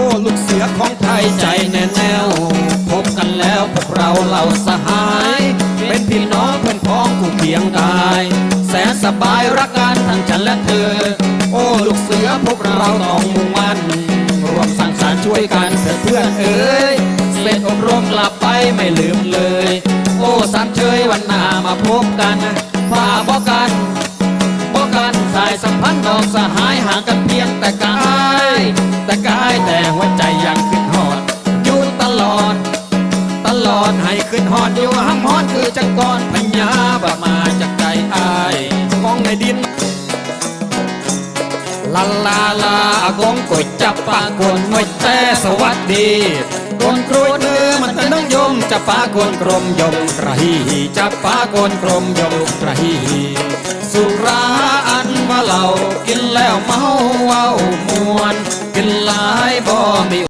อ้ลูกเสือของไทยใจแน่แน่วพบกันแล้วพวกเราเหล่าสหาย เป็นพี่น้องเพื่อนพ้องคู่เคียงกาย แสนสบายรักกันทั้งฉันและเธอ โอ้ลูกเสือพวกเราต้องมุ่งมั่นรวมสร้างสรรช่วยกันเถิดเพื่อนเอ๋ยเสร็จอบรมกลับไปไม่ลืมเลย โอ้สามเชยวันหน้ามาพบกันฝ่าบอกกันบอกกันสายสัมพันธ์ดอกสหายห่างกันเพียงแต่กาย แต่หัวใจยังขึ้นหอดอยู่ตลอด ตลอดให้ขึ้นหอดอยู่ห้ำฮอดคือจังกรพญาบามาจากใจอายมองในดินลาลาลากงกดจับปากวนไว้แต่สวัสดีกนกรวยมือมันแต่น้องยมจับปากวนกรมยมกระหีจับปากวนกรมยมกระหี เมาเว้ามวนกินหลายบ่มี